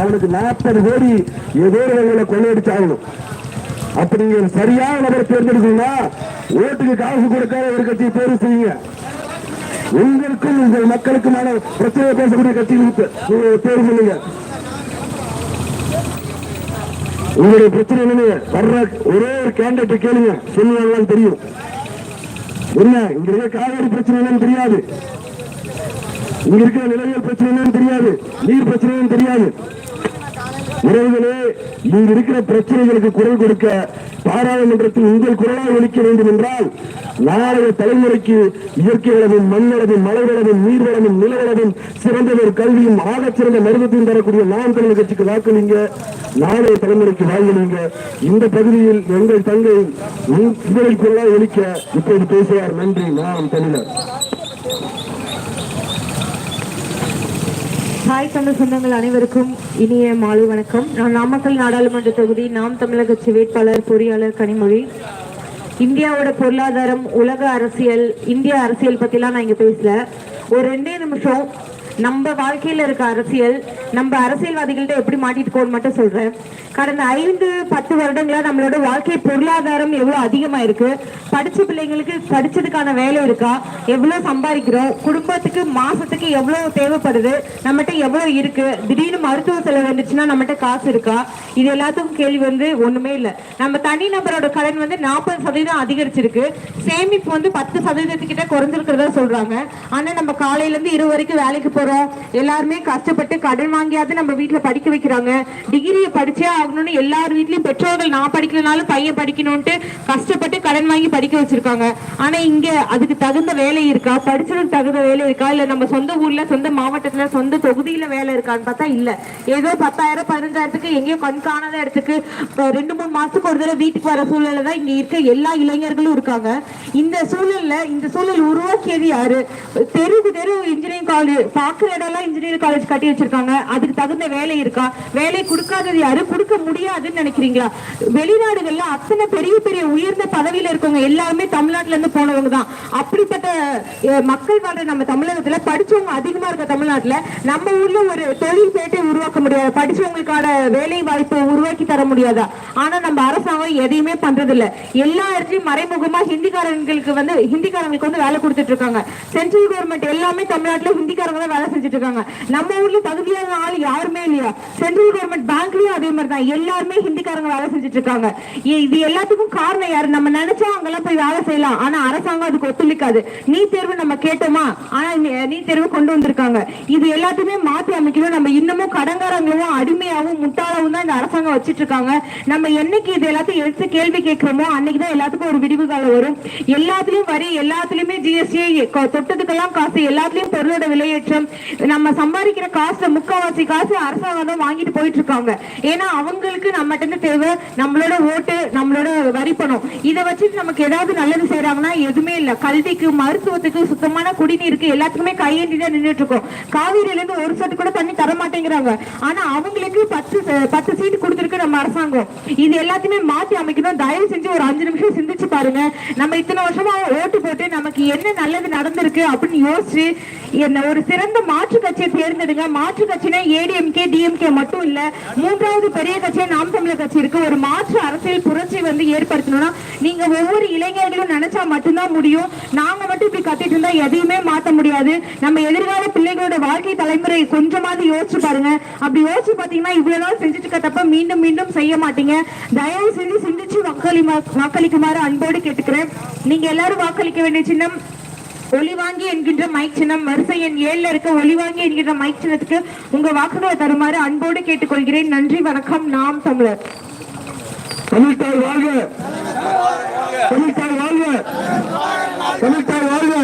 அவனுக்கு நாற்பது கோடி ஏதோ ஒரு வகையில கொள்ளையடிச்சாகணும். அப்படி நீங்க சரியான நபரை தேர்ந்தெடுக்கணும்னா ஓட்டுக்கு காசு கொடுக்காத ஒரு கட்சியை தேர்வு செய்யுங்க. உங்களுக்கும் உங்கள் மக்களுக்குமான பிரச்சனை பேசக்கூடிய கட்சிகளுக்கு நீங்க தேர்வு பண்ணுங்க உங்களுடைய பிரச்சனை என்னன்னு வர்ற ஒரே ஒரு கேண்டேட்டை கேளுங்க. சொல்லுவாங்களான்னு தெரியும். என்ன? இங்க காவேரி பிரச்சனை என்னன்னு தெரியாது. இங்க இருக்கிற நிலவியல் பிரச்சனை தெரியாது நீர் பிரச்சனை தெரியாது. உறவுகளே இங்க இருக்கிற பிரச்சனைகளுக்கு குரல் கொடுக்க பாராளுமன்றத்தில் உங்கள் குரலாக ஒலிக்க வேண்டும் என்றால் நாளைய தலைமுறைக்கு இயற்கை வளமும் மண்ணளவும் மலை வளமும் நீர் வளமும் நில வளமும் சிறந்த ஒரு கல்வியும் ஆக சிறந்த மருத்துவத்தையும் தரக்கூடிய நாம் தமிழர் கட்சிக்கு வாக்களிங்க நாளைய தலைமுறைக்கு வாக்களிங்க இந்த பகுதியில் எங்கள் தங்கை உங்களின் குரலாக ஒலிக்க இப்போது பேசுவார் நன்றி நாம் தமிழர். ஹாய் தமிழ் சொந்தங்கள் அனைவருக்கும் இனிய மாலை வணக்கம். நான் நாமக்கல் நாடாளுமன்ற தொகுதி நாம் தமிழக கட்சி வேட்பாளர் பொறியாளர் கனிமொழி. இந்தியாவோட பொருளாதாரம் உலக அரசியல் இந்திய அரசியல் பத்திலாம் நான் இங்க பேசல. ஒரு ரெண்டே நிமிஷம் நம்ம வாழ்க்கையில இருக்க அரசியல் நம்ம அரசியல்வாதிகள்ட்ட எப்படி மாட்டிட்டு மட்டும் சொல்றேன். கடந்த ஐந்து பத்து வருடங்களா நம்மளோட வாழ்க்கை பொருளாதாரம் எவ்வளவு அதிகமா இருக்கு படிச்ச பிள்ளைங்களுக்கு படிச்சதுக்கான வேலை இருக்கா? எவ்வளவு சம்பாதிக்கிறோம்? குடும்பத்துக்கு மாசத்துக்கு எவ்வளவு தேவைப்படுது? நம்மகிட்ட எவ்வளவு இருக்கு? திடீர்னு மருத்துவ செலவு வந்துச்சுன்னா நம்மகிட்ட காசு இருக்கா? இது எல்லாத்துக்கும் கேள்வி வந்து ஒண்ணுமே இல்லை. நம்ம தனி நபரோட கடன் வந்து நாற்பது சதவீதம் அதிகரிச்சிருக்கு. சேமிப்பு வந்து பத்து சதவீதத்துக்கிட்ட குறைஞ்சிருக்கிறதா சொல்றாங்க. ஆனா நம்ம காலையில இருந்து இரவு வரைக்கும் வேலைக்கு போறோம். எல்லாருமே கஷ்டப்பட்டு கடன் வாங்கியாவது நம்ம வீட்டுல படிக்க வைக்கிறாங்க. டிகிரியை படிச்சே ஆகணும்னு எல்லார் வீட்லயும் பெற்றோர்கள் நான் படிக்கலனாலும் பையன் படிக்கணும்ட்டு கஷ்டப்பட்டு கடன் வாங்கி படிக்க வச்சிருக்காங்க. ஆனா இங்க அதுக்கு தகுந்த வேலை இருக்கா? படிச்சதுக்கு தகுந்த வேலை இருக்கா? இல்ல நம்ம சொந்த ஊர்ல சொந்த மாவட்டத்துல சொந்த தொகுதியில வேலை இருக்கான்னு பார்த்தா இல்ல. ஏதோ பத்தாயிரம் பதினஞ்சாயிரத்துக்கு எங்கேயோ கண்காணாத இடத்துக்கு ரெண்டு மூணு மாசத்துக்கு ஒரு தடவை வீட்டுக்கு வர சூழ்நிலை தான் இங்க இருக்க எல்லா இளைஞர்களும் இருக்காங்க. இந்த சூழல்ல இந்த சூழல் உருவாக்கியது யாரு? தெருவு தெரு இன்ஜினியரிங் காலேஜ் பாக்குற இடம்லாம் இன்ஜினியரிங் காலேஜ் கட்டி வச்சிருக்காங்க. அதுக்கு தகுந்த வேலை இருக்கா? வேலை கொடுக்காதது யாரு? கொடுக்க முடியாதுன்னு நினைக்கிறீங்களா? வெளிநாடுகள்ல அத்தனை பெரிய பெரிய உயர்ந்த பதவி இருக்கவங்க எல்லாருமே தமிழ்நாட்டுல இருந்து போனவங்க தான். அப்படிப்பட்ட மக்கள் வாழ்ற நம்ம தமிழகத்துல படிச்சவங்க அதிகமா இருக்க தமிழ்நாட்டுல நம்ம ஊர்ல ஒரு தொழில் பேட்டை உருவாக்க முடியாது. படிச்சவங்களுக்கான வேலை வாய்ப்பை உருவாக்கி தர முடியாதா. ஆனா நம்ம அரசாங்கம் எதையுமே பண்றது இல்ல எல்லா இடத்துலயும் மறைமுகமா ஹிந்திக்காரங்களுக்கு வந்து ஹிந்திக்காரங்களுக்கு வந்து வேலை கொடுத்துட்டு இருக்காங்க. சென்ட்ரல் கவர்மெண்ட் எல்லாமே தமிழ்நாட்டுல ஹிந்திக்காரங்க தான் வேலை செஞ்சுட்டு இருக்காங்க. நம்ம ஊர்ல தகுதியான ஆள் யாருமே இல்லையா? சென்ட்ரல் கவர்மெண்ட் பேங்க்லயும் அதே மாதிரி தான். எல்லாருமே ஹிந்திக்காரங்க வேலை செஞ்சுட்டு இருக்காங்க. இது எல்லாத்துக்கும் காரணம் யாரு? நம்ம நினைச்ச அங்கெல்லாம் போய் வேலை செய்யலாம். ஆனா அரசாங்கம் அதுக்கு ஒத்துழைக்காது. நீ தேர்வு நம்ம கேட்டோமா? ஆனா நீ- தேர்வு கொண்டு வந்திருக்காங்க. இது எல்லாத்தையுமே மாத்தி அமைக்கணும். நம்ம இன்னமும் கடங்காரங்களும் அடிமையாவும் முட்டாளாவும் தான் இந்த அரசாங்கம் வச்சிட்டு இருக்காங்க நம்ம என்னைக்கு இது எல்லாத்தையும் எடுத்து கேள்வி கேட்கிறோமோ அன்னைக்கு தான் எல்லாத்துக்கும் ஒரு விடிவு காலம் வரும். எல்லாத்துலயும் வரி எல்லாத்துலயுமே ஜிஎஸ்டி தொட்டதுக்கெல்லாம் காசு எல்லாத்துலயும் பொருளோட விலையேற்றம். நம்ம சம்பாதிக்கிற காசுல முக்காவாசி காசு அரசாங்கம் தான் வாங்கிட்டு போயிட்டு இருக்காங்க ஏன்னா அவங்களுக்கு நம்ம தேவை நம்மளோட ஓட்டு நம்மளோட வரி பணம். இதை வச்சுட்டு நமக்கு ஏதாவது நல்லது செய்யறாங்கன்னா எதுவுமே இல்ல. கல்விக்கு மருத்துவத்துக்கு சுத்தமான குடிநீருக்கு எல்லாத்துக்குமே கையேண்டிதான் நின்றுட்டு இருக்கோம் காவிரியில இருந்து ஒரு சொட்டு கூட தண்ணி தர மாட்டேங்கிறாங்க. ஆனா அவங்களுக்கு பத்து பத்து சீட்டு கொடுத்துருக்கு நம்ம அரசாங்கம். இது எல்லாத்தையுமே மாத்தி அமைக்கணும். தயவு செஞ்சு ஒரு அஞ்சு நிமிஷம் சிந்திச்சு பாருங்க. நம்ம இத்தனை வருஷமா ஓட்டு போட்டு நமக்கு என்ன நல்லது நடந்திருக்கு அப்படின்னு யோசிச்சு என்ன ஒரு சிறந்த மாற்று கட்சியை தேர்ந்தெடுங்க. மாற்று கட்சினா ஏடிஎம்கே டிஎம்கே மட்டும் இல்ல. மூன்றாவது பெரிய கட்சியா நாம் தமிழர் கட்சி இருக்கு. ஒரு மாற்று அரசியல் புரட்சி வந்து ஏற்படுத்தணும்னா நீங்க ஒவ்வொரு இளைஞர்களும் நினைச்சா மட்டும்தான் முடியும். நாங்க மட்டும் இப்படி கத்திட்டு இருந்தா எதையுமே மாத்த முடியாது. நம்ம எதிர்கால பிள்ளைகளோட வாழ்க்கை தலைமுறை கொஞ்சமாவது யோசிச்சு பாருங்க. அப்படி யோசிச்சு பாத்தீங்கன்னா இவ்வளவு நாள் செஞ்சுட்டு இருக்கப்ப மீண்டும் மீண்டும் செய்ய மாட்டீங்க. தயவு செஞ்சு சிந்திச்சு வாக்களி வாக்களிக்குமாறு அன்போடு கேட்டுக்கிறேன். நீங்க எல்லாரும் வாக்களிக்க வேண்டிய சின்னம் ஒளிவாங்கி என்கின்ற மைக் சின்னம் வரிசை எண் ஏழுல இருக்க ஒளிவாங்கி என்கின்ற மைக் சின்னத்துக்கு உங்க வாக்குகளை தருமாறு அன்போடு கேட்டுக்கொள்கிறேன். நன்றி வணக்கம். நாம் தமிழர். தமிழ்தாய் வாழ்க. வாழ்க. தமிழ்தாய் வாழ்க.